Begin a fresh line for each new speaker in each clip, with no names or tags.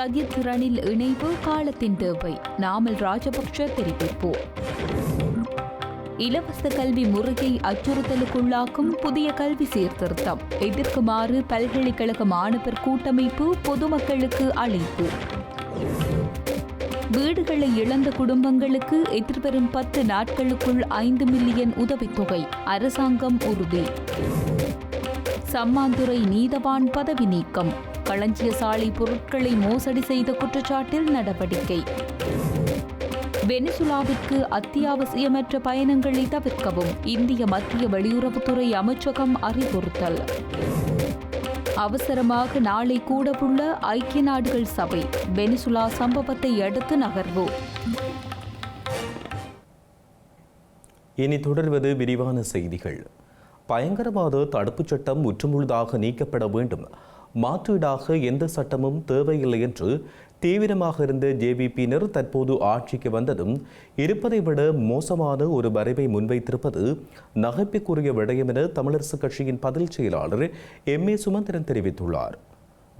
சஜித் ரணில் இணைவு காலத்தின் தேவை. நாமல் ராஜபக்ஷ தெரிவிப்பு. இலவச கல்வி முறையை அச்சுறுத்தலுக்குள்ளாக்கும் புதிய கல்வி சீர்திருத்தம். எதிர்க்குமாறு பல்கலைக்கழக மாணவர் கூட்டமைப்பு பொதுமக்களுக்கு அழைப்பு. வீடுகளை இழந்த குடும்பங்களுக்கு எதிர்வரும் பத்து நாட்களுக்குள் ஐந்து மில்லியன் உதவித்தொகை. அரசாங்கம் உறுதி. சம்மாந்துறை நீதவான் பதவி நீக்கம். களஞ்சிய சாலை பொருட்களை மோசடி செய்த குற்றச்சாட்டில் நடவடிக்கை. வெனிசுலாவிற்கு அத்தியாவசியமற்ற பயணங்களை தவிர்க்கவும் இந்திய மத்திய வெளியுறவுத்துறை அமைச்சகம் அறிவுறுத்தல். அவசரமாக நாளை கூடவுள்ள ஐக்கிய நாடுகள் சபை வெனிசுலா சம்பவத்தை அடுத்து நகர்வு.
இனி தொடர்வது விரிவான செய்திகள். பயங்கரவாத தடுப்புச் சட்டம் முற்றுமுழுதாக நீக்கப்பட வேண்டும். மாற்றீடாக எந்த சட்டமும் தேவையில்லை என்று தீவிரமாக இருந்த ஜேவிபியினர் தற்போது ஆட்சிக்கு வந்ததும் இருப்பதை விட மோசமான ஒரு வரைவை முன்வைத்திருப்பது நகைப்புக்குரிய விடயம் என தமிழரசுக் கட்சியின் பதில் செயலாளர் எம் ஏ சுமந்திரன் தெரிவித்துள்ளார்.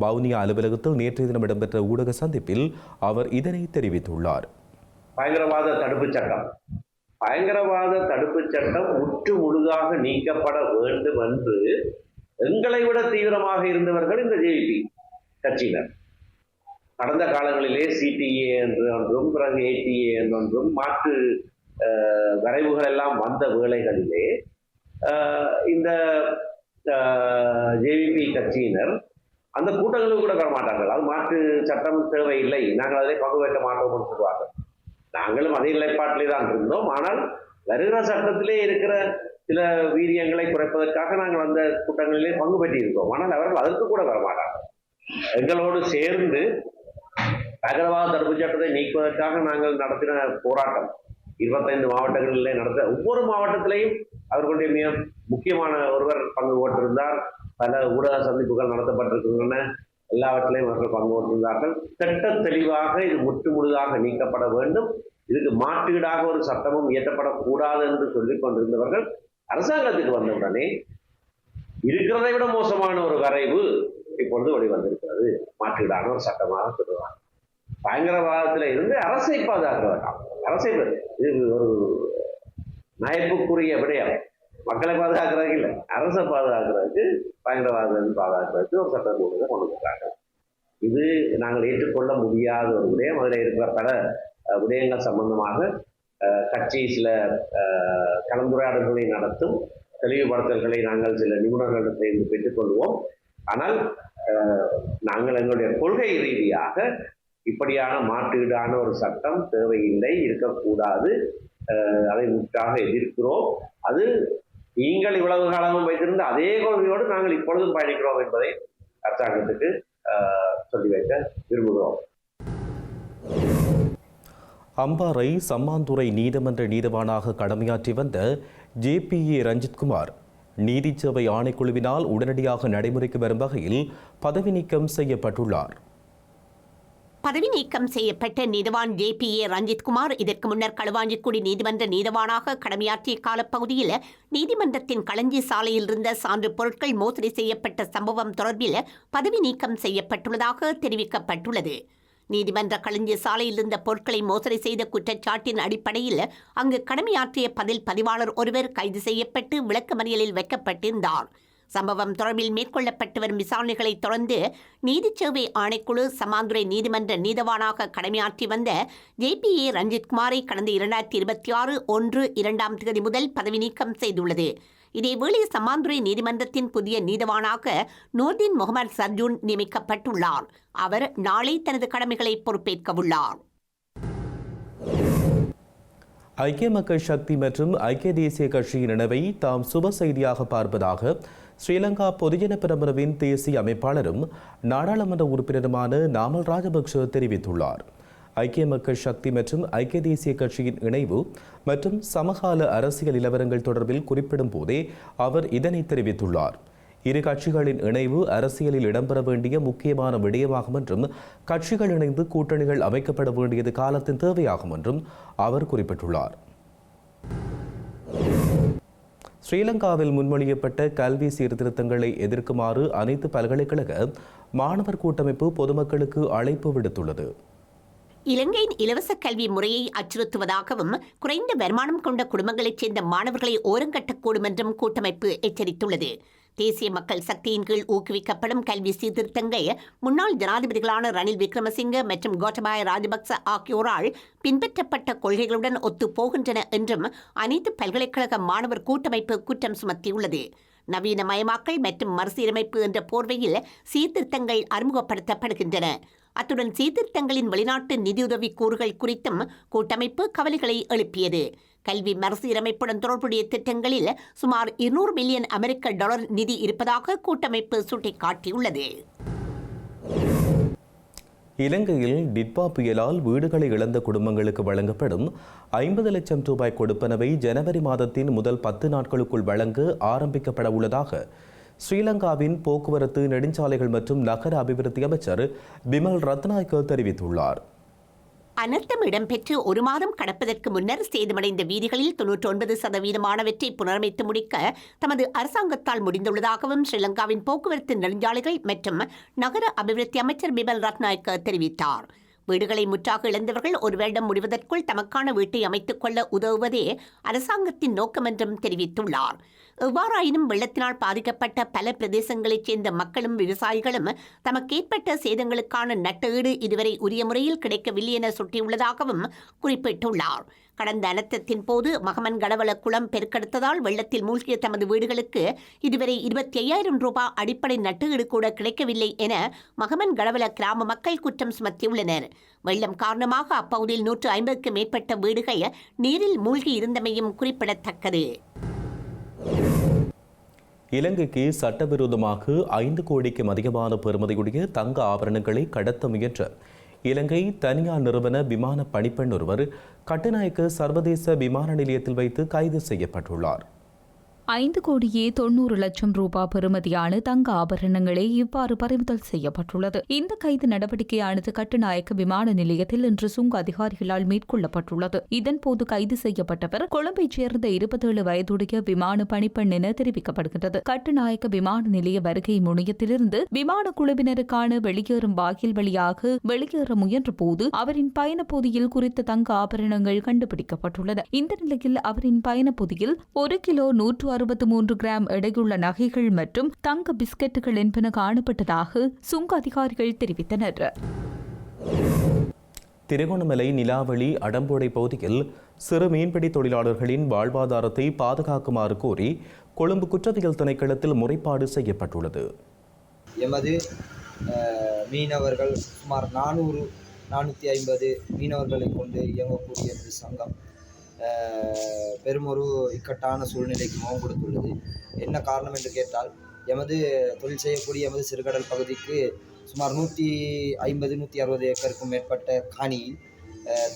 வவுனியா அலுவலகத்தில் நேற்றைய தினம் இடம்பெற்ற ஊடக சந்திப்பில் அவர் இதனை தெரிவித்துள்ளார்.
பயங்கரவாத தடுப்பு சட்டம். பயங்கரவாத தடுப்பு சட்டம் முற்று முழுதாக நீக்கப்பட வேண்டும் என்று எங்களை விட தீவிரமாக இருந்தவர்கள் இந்த ஜேபி கட்சியினர். கடந்த காலங்களிலே சிடிஏ என்று ஒன்றும் பிறகு ஏடிஏ என்றொன்றும் மாற்று வரைவுகள் எல்லாம் வந்த வேளைகளிலே இந்த ஜேவிபி கட்சியினர் அந்த கூட்டங்களுக்கு கூட வரமாட்டார்கள். அது மாற்று சட்டம் தேவையில்லை. நாங்கள் அதில் பங்கு வைக்க மாட்டோம் சொல்லுவார்கள் நாங்களும் அதே நிலைப்பாட்டிலே தான் இருந்தோம். ஆனால் வருகிற சட்டத்திலே இருக்கிற சில வீரியங்களை குறைப்பதற்காக நாங்கள் அந்த கூட்டங்களிலே பங்கு பெற்றிருக்கோம் ஆனால் அவர்கள் அதற்கு கூட வரமாட்டார்கள். எங்களோடு சேர்ந்து பயங்கரவாத தடுப்புச் சட்டத்தை நீக்குவதற்காக நாங்கள் நடத்தின போராட்டம் இருபத்தைந்து மாவட்டங்களிலே நடத்த ஒவ்வொரு மாவட்டத்திலையும் அவர்களுடைய மிக முக்கியமான ஒருவர் பங்கு போட்டிருந்தார் பல ஊடக சந்திப்புகள் நடத்தப்பட்டிருக்கின்றன. எல்லாவற்றிலையும் அவர்கள் பங்கு கொண்டிருந்தார்கள் திட்ட தெளிவாக இது முற்று முழுதாக நீக்கப்பட வேண்டும். இதுக்கு மாற்றீடாக ஒரு சட்டமும் இயற்றப்படக்கூடாது என்று சொல்லிக் கொண்டிருந்தவர்கள் அரசாங்கத்துக்கு வந்த உடனே இருக்கிறதை விட மோசமான ஒரு வரைவு இப்பொழுது வெளிவந்திருக்கிறது மாற்றீடான ஒரு சட்டமாக சொல்லுவாங்க பயங்கரவாதத்தில் இருந்து அரசை பாதுகாக்கிறதாம் அரசை இது ஒரு நயப்புக்குரிய விடயம். மக்களை பாதுகாக்கிறதுக்கு இல்லை. அரசை பாதுகாக்கிறதுக்கு பயங்கரவாதம் பாதுகாக்கிறதுக்கு ஒரு சட்டம் கொண்டு கொண்டு வந்தாங்க இது நாங்கள் ஏற்றுக்கொள்ள முடியாத ஒரு விடயம். அதில் இருக்கிற பல விடயங்கள் சம்பந்தமாக கட்சி சில கலந்துரையாடல்களை நடத்தும் தெளிவுபடுத்தல்களை நாங்கள் சில நிபுணர்களிடத்திலிருந்து பெற்றுக்கொள்வோம். ஆனால் நாங்கள் எங்களுடைய கொள்கை ரீதியாக இப்படியான மாற்றீடான ஒரு சட்டம் தேவையில்லை இருக்கக்கூடாது அதை முற்றாக எதிர்க்கிறோம். அது நீங்கள் இவ்வளவு காலமும் வைத்திருந்த அதே கொள்கையோடு நாங்கள் இப்பொழுதும் பயணிக்கிறோம் என்பதை அரசாங்கத்துக்கு சொல்லி வைக்க விரும்புகிறோம்.
அம்பாறை சம்மாந்துறை நீதிமன்ற நீதவானாக கடமையாற்றி வந்த ஜேபிஏ ரஞ்சித்குமார் நீதிச்சபை ஆணைக்குழுவினால் உடனடியாக நடைமுறைக்கு வரும் வகையில் பதவி நீக்கம் செய்யப்பட்டுள்ளார்.
பதவி நீக்கம் செய்யப்பட்ட நீதவான் ஜே பி ஏ ரஞ்சித்குமார் இதற்கு முன்னர் களுவாஞ்சிக்குடி நீதிமன்ற நீதவானாக கடமையாற்றிய காலப்பகுதியில் நீதிமன்றத்தின் களஞ்சி சாலையில் இருந்த சான்று பொருட்கள் மோசடி செய்யப்பட்ட சம்பவம் தொடர்பில் பதவி நீக்கம் செய்யப்பட்டுள்ளதாக தெரிவிக்கப்பட்டுள்ளது. நீதிமன்ற களஞ்சிய சாலையில் இருந்த பொருட்களை மோசடி செய்த குற்றச்சாட்டின் அடிப்படையில் அங்கு கடமையாற்றிய பதில் பதிவாளர் ஒருவர் கைது செய்யப்பட்டு விளக்கமறியலில் வைக்கப்பட்டிருந்தார். சம்பவம் தொடர்பில் மேற்கொள்ளப்பட்டு வரும் விசாரணைகளை தொடர்ந்து நீதிச்சேவை ஆணைக்குழு சமாந்துரை நீதிமன்ற நீதவானாக கடமையாற்றி வந்த ஜேபிஏ ரஞ்சித்குமாரை கடந்த இரண்டாயிரத்தி இருபத்தி ஆறு ஒன்று இரண்டாம் தேதி முதல் பதவி நீக்கம் செய்துள்ளது. இதேவேளை சமாந்துரை நீதிமன்றத்தின் புதிய நீதவானாக நூர்தீன் முகமது சர்ஜூன் நியமிக்கப்பட்டுள்ளார். அவர் நாளை தனது கடமைகளை பொறுப்பேற்கவுள்ளார்.
ஐக்கிய மக்கள் சக்தி மற்றும் ஐக்கிய தேசிய கட்சியின் இணைவை தாம் சுப செய்தியாக பார்ப்பதாக ஸ்ரீலங்கா பொதுஜன பிரமுனவின் தேசிய அமைப்பாளரும் நாடாளுமன்ற உறுப்பினருமான நாமல் ராஜபக்ஷ தெரிவித்துள்ளார். ஐக்கிய மக்கள் சக்தி மற்றும் ஐக்கிய தேசிய கட்சியின் இணைவு மற்றும் சமகால அரசியல் நிலவரங்கள் தொடர்பில் குறிப்பிடும் போதே அவர் இதனை தெரிவித்துள்ளார். இரு கட்சிகளின் இணைவு அரசியலில் இடம்பெற வேண்டிய முக்கியமான விடயமாகும் என்றும் கட்சிகள் இணைந்து கூட்டணிகள் அமைக்கப்பட வேண்டியது காலத்தின் தேவையாகும் என்றும் அவர் குறிப்பிட்டுள்ளார். ஸ்ரீலங்காவில் முன்மொழியப்பட்ட கல்வி சீர்திருத்தங்களை எதிர்க்குமாறு அனைத்து பல்கலைக்கழக மாணவர் கூட்டமைப்பு பொதுமக்களுக்கு அழைப்பு விடுத்துள்ளது.
இலங்கையின் இலவச கல்வி முறையை அச்சுறுத்துவதாகவும் குறைந்த வருமானம் கொண்ட குடும்பங்களைச் சேர்ந்த மாணவர்களை ஓரங்கட்டக்கூடும் என்றும் கூட்டமைப்பு எச்சரித்துள்ளது. தேசிய மக்கள் சக்தியின் கீழ் ஊக்குவிக்கப்படும் கல்வி சீர்திருத்தங்கள் முன்னாள் ஜனாதிபதிகளான ரணில் விக்ரமசிங்க மற்றும் கோட்டபாய ராஜபக்ச ஆகியோரால் பின்பற்றப்பட்ட கொள்கைகளுடன் ஒத்துப்போகின்றன என்றும் அனைத்து பல்கலைக்கழக மாணவர் கூட்டமைப்பு குற்றம் சுமத்தியுள்ளது. நவீனமயமாக்கல் மற்றும் மறுசீரமைப்பு என்ற போர்வையில் சீர்திருத்தங்கள் அறிமுகப்படுத்தப்படுகின்றன. அத்துடன் சீர்திருத்தங்களின் வெளிநாட்டு நிதியுதவி கூறுகள் குறித்தும் கூட்டமைப்பு கவலைகளை எழுப்பியது. கல்வி மறுசீரமைப்புடன் தொடர்புடைய திட்டங்களில் சுமார் இருநூறு மில்லியன் அமெரிக்க டாலர் நிதி இருப்பதாக கூட்டமைப்பு சுட்டிக்காட்டியுள்ளது.
இலங்கையில் டிட்பா புயலால் வீடுகளை இழந்த குடும்பங்களுக்கு வழங்கப்படும் ஐம்பது லட்சம் ரூபாய் கொடுப்பனவை ஜனவரி மாதத்தின் முதல் பத்து நாட்களுக்குள் வழங்க ஆரம்பிக்கப்பட உள்ளதாக ஸ்ரீலங்காவின் போக்குவரத்து நெடுஞ்சாலைகள் மற்றும் நகர அபிவிருத்தி அமைச்சர் பிமல் ரத்நாயக்க தெரிவித்துள்ளார்.
அனர்த்தம் இடம்பெற்று ஒரு மாதம் கடப்பதற்கு முன்னர் சேதமடைந்த வீதிகளில் தொன்னூற்றி ஒன்பது சதவீதமானவற்றை புனரமைத்து முடிக்க தமது அரசாங்கத்தால் முடிந்துள்ளதாகவும் ஸ்ரீலங்காவின் போக்குவரத்து நெடுஞ்சாலைகள் மற்றும் நகர அபிவிருத்தி அமைச்சர் பிமல் ரத்நாயக்க தெரிவித்தார். வீடுகளை முற்றாக இழந்தவர்கள் ஒரு வருடம் முடிவதற்குள் தமக்கான வீட்டை அமைத்துக் கொள்ள உதவுவதே அரசாங்கத்தின் நோக்கம் என்றும் தெரிவித்துள்ளார். எவ்வாறாயினும் வெள்ளத்தினால் பாதிக்கப்பட்ட பல பிரதேசங்களைச் சேர்ந்த மக்களும் விவசாயிகளும் தமக்கு ஏற்பட்ட சேதங்களுக்கான நட்டஈடு இதுவரை உரிய முறையில் கிடைக்கவில்லை என சுட்டியுள்ளதாகவும் குறிப்பிட்டுள்ளார். கடந்த அனர்த்தத்தின் போது மகமன் கடவள குளம் பெருக்கெடுத்ததால் வெள்ளத்தில் மூழ்கிய தமது வீடுகளுக்கு இதுவரை இருபத்தி ஐயாயிரம் ரூபாய் அடிப்படை நட்டஈடு கூட கிடைக்கவில்லை என மகமன் கடவள கிராம மக்கள் குற்றம் சுமத்தியுள்ளனர். வெள்ளம் காரணமாக அப்பகுதியில் நூற்று ஐம்பதுக்கு மேற்பட்ட வீடுகள் நீரில் மூழ்கி இருந்தமையும் குறிப்பிடத்தக்கது.
இலங்கைக்கு சட்டவிரோதமாக ஐந்து கோடிக்கும் அதிகமான பெறுமதியுடைய தங்க ஆபரணங்களை கடத்த முயன்ற இலங்கை தனியார் நிறுவன விமான பணிப்பெண் ஒருவர் கட்டுநாயக்க சர்வதேச விமான நிலையத்தில் வைத்து கைது செய்யப்பட்டுள்ளார்.
ஐந்து கோடியே தொண்ணூறு லட்சம் ரூபாய் பெறுமதியான தங்க ஆபரணங்களே இவ்வாறு பறிமுதல் செய்யப்பட்டுள்ளது. இந்த கைது நடவடிக்கையானது கட்டுநாயக்க விமான நிலையத்தில் இன்று சுங்க அதிகாரிகளால் மேற்கொள்ளப்பட்டுள்ளது. இதன்போது கைது செய்யப்பட்டவர் கொழும்பைச் சேர்ந்த இருபத்தேழு வயதுடைய விமான பணிப்பெண் என தெரிவிக்கப்படுகிறது கட்டுநாயக்க விமான நிலைய வருகை முனையத்திலிருந்து விமான குழுவினருக்கான வெளியேறும் வாயில் வழியாக வெளியேற முயன்ற போது அவரின் பயணப்பகுதியில் குறித்த தங்க ஆபரணங்கள் கண்டுபிடிக்கப்பட்டுள்ளன. இந்த நிலையில் அவரின் பயணப்பகுதியில் ஒரு கிலோ நூற்று அறுபத்து மூன்று கிராம் எடையுள்ள நகைகள் மற்றும் தங்க பிஸ்கெட்டுகள் என்பன காணப்பட்டதாக சுங்க அதிகாரிகள் தெரிவித்தனர்.
திருகோணமலை நிலாவளி அடம்போடை பகுதியில் சிறு மீன்பிடி தொழிலாளர்களின் வாழ்வாதாரத்தை பாதுகாக்குமாறு கோரி கொழும்பு குற்றவியல் திணைக்களத்தில் முறைப்பாடு செய்யப்பட்டுள்ளது.
எமது மீனவர்கள் சுமார் நானூறு நானூற்றி ஐம்பது மீனவர்களை கொண்டு இயங்கக்கூடிய சங்கம் பெருமொரு இக்கட்டான சூழ்நிலைக்கு முகம் கொடுத்துள்ளது. என்ன காரணம் என்று கேட்டால் எமது தொழில் செய்யக்கூடிய எமது சிறுகடல் பகுதிக்கு சுமார் நூற்றி ஐம்பது நூற்றி அறுபது ஏக்கருக்கும் மேற்பட்ட காணியில்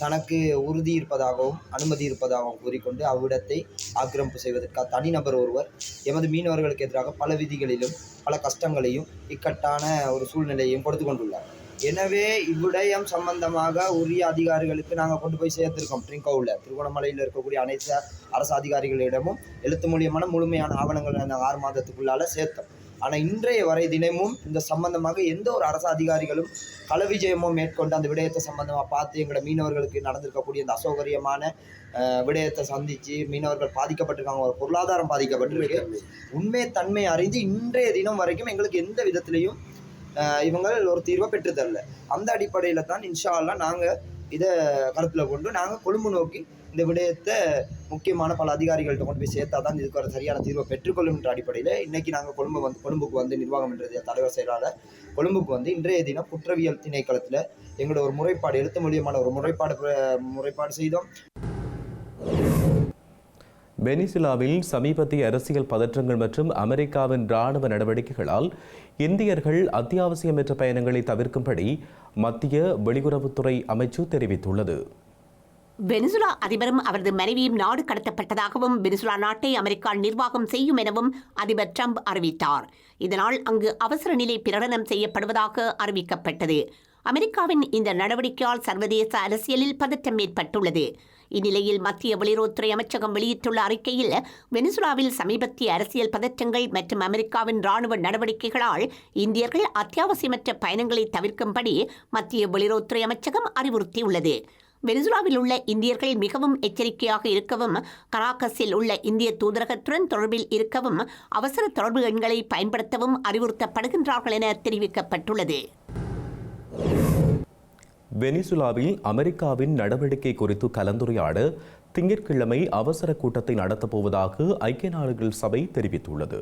தனக்கு உறுதி இருப்பதாகவும் அனுமதி இருப்பதாகவும் கூறிக்கொண்டு அவ்விடத்தை ஆக்கிரமிப்பு செய்வதற்காக தனிநபர் ஒருவர் எமது மீனவர்களுக்கு எதிராக பல விதிகளிலும் பல கஷ்டங்களையும் இக்கட்டான ஒரு சூழ்நிலையையும் கொடுத்து கொண்டுள்ளார். எனவே இவ்விடயம் சம்பந்தமாக உரிய அதிகாரிகளுக்கு நாங்கள் கொண்டு போய் சேர்த்திருக்கோம். ட்ரிங்கோவில் திருகோணமலையில் இருக்கக்கூடிய அனைத்து அரசு அதிகாரிகளிடமும் எழுத்து மூலியமான முழுமையான ஆவணங்களை அந்த ஆறு மாதத்துக்குள்ளால சேர்த்தோம். ஆனால் இன்றைய வரை தினமும் இந்த சம்பந்தமாக எந்த ஒரு அரசு அதிகாரிகளும் கள மேற்கொண்டு அந்த விடயத்தை சம்பந்தமாக பார்த்து எங்களோட மீனவர்களுக்கு நடந்திருக்கக்கூடிய இந்த அசௌகரியமான விடயத்தை சந்தித்து மீனவர்கள் பாதிக்கப்பட்டிருக்காங்க ஒரு பொருளாதாரம் பாதிக்கப்பட்டிருக்கு. உண்மை தன்மை அறிந்து இன்றைய தினம் வரைக்கும் எங்களுக்கு எந்த விதத்திலையும் இவங்கள் ஒரு தீர்வை பெற்றுத்தரல அந்த அடிப்படையில் தான் இன்ஷா நாங்கள் இதை கருத்தில் கொண்டு நாங்கள் கொழும்பு நோக்கி இந்த விடயத்தை முக்கியமான பல அதிகாரிகள்கிட்ட கொண்டு போய் சேர்த்தா தான் இதுக்கு ஒரு சரியான தீர்வை பெற்றுக்கொள்ளுன்ற அடிப்படையில் இன்றைக்கி நாங்கள் கொழும்பு வந்து கொழும்புக்கு வந்து நிர்வாகம் என்றது தலைவர் செயலாளர் கொழும்புக்கு வந்து இன்றைய தினம் குற்றவியல் திணைக்களத்தில் எங்களோட ஒரு முறைப்பாடு எழுத்து மூலியமான ஒரு முறைப்பாடு முறைப்பாடு செய்தோம்.
வெனிசுலாவில் சமீபத்திய அரசியல் பதற்றங்கள் மற்றும் அமெரிக்காவின் ராணுவ நடவடிக்கைகளால் இந்தியர்கள் அத்தியாவசியமற்ற பயணங்களை தவிர்க்கும்படி மத்திய வெளியுறவுத்துறை அமைச்சு தெரிவித்துள்ளது.
வெனிசுலா அதிபரும் அவரது மனைவியும் நாடு கடத்தப்பட்டதாகவும் வெனிசுலா நாட்டை அமெரிக்கா நிர்வாகம் செய்யும் எனவும் அதிபர் ட்ரம்ப் அறிவித்தார். இதனால் அங்கு அவசர நிலை பிரகடனம் செய்யப்படுவதாக அறிவிக்கப்பட்டது. அமெரிக்காவின் இந்த நடவடிக்கையால் சர்வதேச அரசியலில் பதற்றம் ஏற்பட்டுள்ளது. இந்நிலையில் மத்திய வெளியுறவுத்துறை அமைச்சகம் வெளியிட்டுள்ள அறிக்கையில் வெனிசுலாவில் சமீபத்திய அரசியல் பதற்றங்கள் மற்றும் அமெரிக்காவின் ராணுவ நடவடிக்கைகளால் இந்தியர்கள் அத்தியாவசியமற்ற பயணங்களை தவிர்க்கும்படி மத்திய வெளியுறவுத்துறை அமைச்சகம் அறிவுறுத்தியுள்ளது. வெனிசுலாவில் உள்ள இந்தியர்கள் மிகவும் எச்சரிக்கையாக இருக்கவும் கராகஸில் உள்ள இந்திய தூதரகத்துடன் தொடர்பில் இருக்கவும் அவசர தொடர்பு எண்களை பயன்படுத்தவும் அறிவுறுத்தப்படுகின்றார்கள் என தெரிவிக்கப்பட்டுள்ளது.
வெனிசுலாவில் அமெரிக்காவின் நடவடிக்கை குறித்து கலந்துரையாட திங்கட்கிழமை அவசர கூட்டத்தை நடத்தப்போவதாக ஐக்கிய நாடுகள் சபை தெரிவித்துள்ளது.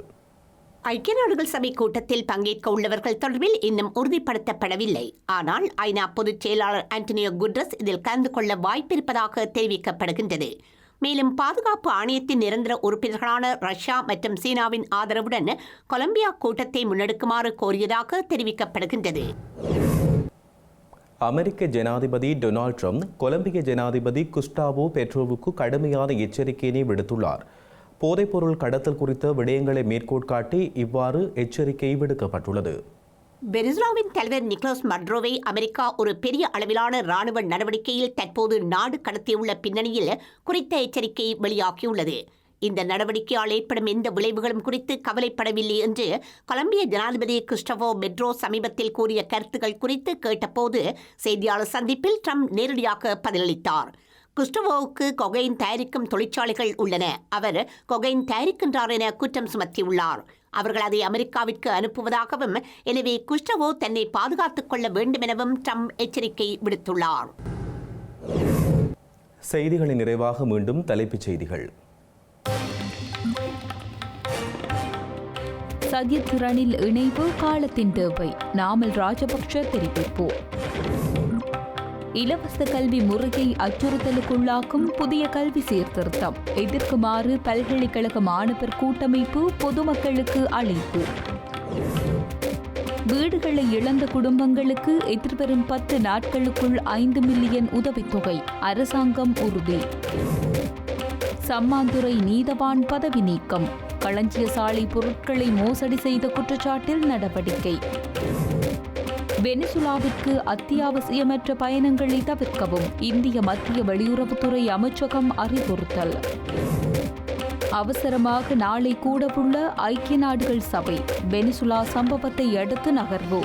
ஐக்கிய நாடுகள் சபை கூட்டத்தில் பங்கேற்க உள்ளவர்கள் தொடர்பில் இன்னும் உறுதிப்படுத்தப்படவில்லை. ஆனால் ஐநா பொதுச் செயலாளர் ஆண்டனியோ குட்ரஸ் இதில் கலந்து கொள்ள வாய்ப்பிருப்பதாக தெரிவிக்கப்படுகின்றது. மேலும் பாதுகாப்பு ஆணையத்தின் நிரந்தர உறுப்பினர்களான ரஷ்யா மற்றும் சீனாவின் ஆதரவுடன் கொலம்பியா கூட்டத்தை முன்னெடுக்குமாறு கோரியதாக தெரிவிக்கப்படுகின்றது.
அமெரிக்க ஜனாதிபதி டொனால்ட் ட்ரம்ப் கொலம்பிய ஜனாதிபதி குஸ்டாவோ பெட்ரோவுக்கு கடுமையான எச்சரிக்கையினை விடுத்துள்ளார். போதைப்பொருள் கடத்தல் குறித்த விடயங்களை மேற்கோட்காட்டி இவ்வாறு எச்சரிக்கை விடுக்கப்பட்டுள்ளது.
வெனிசுலாவின் தலைவர் நிக்லோஸ் மட்ரோவை அமெரிக்கா ஒரு பெரிய அளவிலான ராணுவ நடவடிக்கையில் தற்போது நாடு கடத்தியுள்ள பின்னணியில் குறித்த எச்சரிக்கை வெளியாகியுள்ளது. இந்த நடவடிக்கையால் ஏற்படும் எந்த விளைவுகளும் குறித்து கவலைப்படவில்லை என்று கொலம்பிய ஜனாதிபதி கிறிஸ்டபோ மெட்ரோ சமீபத்தில் கூறிய கருத்துக்கள் குறித்து கேட்டபோது செய்தியாளர் சந்திப்பில் ட்ரம்ப் நேரடியாக பதிலளித்தார். குஸ்டவோவுக்கு கொகைன் தயாரிக்கும் தொழிற்சாலைகள் உள்ளன. அவர் கொகைன் தயாரிக்கின்றார் என குற்றம் சுமத்தியுள்ளார். அவர்கள் அதை அமெரிக்காவிற்கு அனுப்புவதாகவும் எனவே குஸ்டவோ தன்னை பாதுகாத்துக் கொள்ள வேண்டும் எனவும் ட்ரம்ப் எச்சரிக்கை விடுத்துள்ளார்.
செய்திகளின் நிறைவாக மீண்டும் தலைப்புச் செய்திகள்.
சகித் ரணில் இணைவு காலத்தின் தேவை. நாமல் ராஜபக்ஷ தெரிவிப்பு. இலவச கல்வி முறையை அச்சுறுத்தலுக்குள்ளாக்கும் புதிய கல்வி சீர்திருத்தம். எதிர்க்குமாறு பல்கலைக்கழக மாணவர் கூட்டமைப்பு பொதுமக்களுக்கு அழைப்பு. வீடுகளை இழந்த குடும்பங்களுக்கு எதிர்வரும் பத்து நாட்களுக்குள் ஐந்து மில்லியன் உதவித்தொகை. அரசாங்கம் உறுதி. சம்மாந்துறை நீதவான் பதவி நீக்கம். களஞ்சிய சாலை பொருட்களை மோசடி செய்த குற்றச்சாட்டில் நடவடிக்கை. வெனிசுலாவிற்கு அத்தியாவசியமற்ற பயணங்களை தவிர்க்கவும் இந்திய மத்திய வெளியுறவுத்துறை அமைச்சகம் அறிவுறுத்தல். அவசரமாக நாளை கூடவுள்ள ஐக்கிய நாடுகள் சபை வெனிசுலா சம்பவத்தை அடுத்து நகர்வு.